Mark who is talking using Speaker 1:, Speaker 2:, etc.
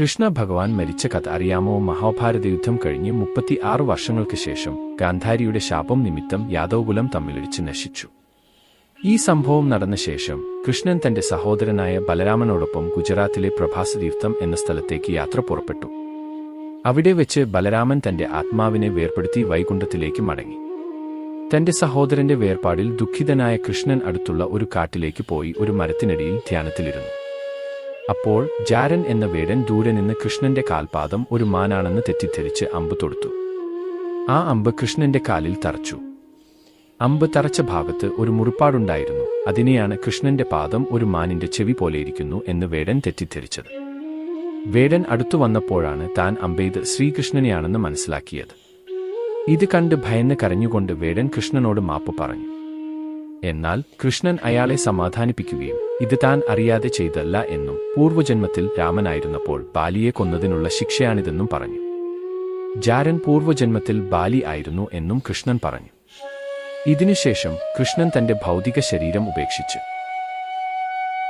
Speaker 1: കൃഷ്ണ ഭഗവാൻ മരിച്ച കഥ അറിയാമോ? മഹാഭാരത യുദ്ധം കഴിഞ്ഞ് മുപ്പത്തി ആറ് വർഷങ്ങൾക്ക് ശേഷം ഗാന്ധാരിയുടെ ശാപം നിമിത്തം യാദവകുലം തമ്മിലൊഴിച്ച് നശിച്ചു. ഈ സംഭവം നടന്ന ശേഷം കൃഷ്ണൻ തന്റെ സഹോദരനായ ബലരാമനോടൊപ്പം ഗുജറാത്തിലെ പ്രഭാസ തീർത്ഥം എന്ന സ്ഥലത്തേക്ക് യാത്ര പുറപ്പെട്ടു. അവിടെ വെച്ച് ബലരാമൻ തന്റെ ആത്മാവിനെ വേർപ്പെടുത്തി വൈകുണ്ഠത്തിലേക്ക് മടങ്ങി. തന്റെ സഹോദരന്റെ വേർപാടിൽ ദുഃഖിതനായ കൃഷ്ണൻ അടുത്തുള്ള ഒരു കാട്ടിലേക്ക് പോയി ഒരു മരത്തിനടിയിൽ ധ്യാനത്തിലിരുന്നു. അപ്പോൾ ജാരൻ എന്ന വേടൻ ദൂരെ നിന്ന് കൃഷ്ണന്റെ കാൽപാദം ഒരു മാനാണെന്ന് തെറ്റിദ്ധരിച്ച് അമ്പ് തൊടുത്തു. ആ അമ്പ് കൃഷ്ണന്റെ കാലിൽ തറച്ചു. അമ്പ് തറച്ച ഭാഗത്ത് ഒരു മുറിപ്പാടുണ്ടായിരുന്നു. അതിനെയാണ് കൃഷ്ണന്റെ പാദം ഒരു മാനിന്റെ ചെവി പോലെയിരിക്കുന്നു എന്ന് വേടൻ തെറ്റിദ്ധരിച്ചത്. വേടൻ അടുത്തു വന്നപ്പോഴാണ് താൻ അമ്പെയ്ത് ശ്രീകൃഷ്ണനെയാണെന്ന് മനസ്സിലാക്കിയത്. ഇത് കണ്ട് ഭയന്ന് കരഞ്ഞുകൊണ്ട് വേടൻ കൃഷ്ണനോട് മാപ്പ് പറഞ്ഞു. എന്നാൽ കൃഷ്ണൻ അയാളെ സമാധാനിപ്പിക്കുകയും ഇത് താൻ അറിയാതെ ചെയ്തല്ല എന്നും പൂർവജന്മത്തിൽ രാമനായിരുന്നപ്പോൾ ബാലിയെ കൊന്നതിനുള്ള ശിക്ഷയാണിതെന്നും പറഞ്ഞു. ജാരൻ പൂർവജന്മത്തിൽ ബാലി ആയിരുന്നു എന്നും കൃഷ്ണൻ പറഞ്ഞു. ഇതിനുശേഷം കൃഷ്ണൻ തന്റെ ഭൗതിക ശരീരം ഉപേക്ഷിച്ച്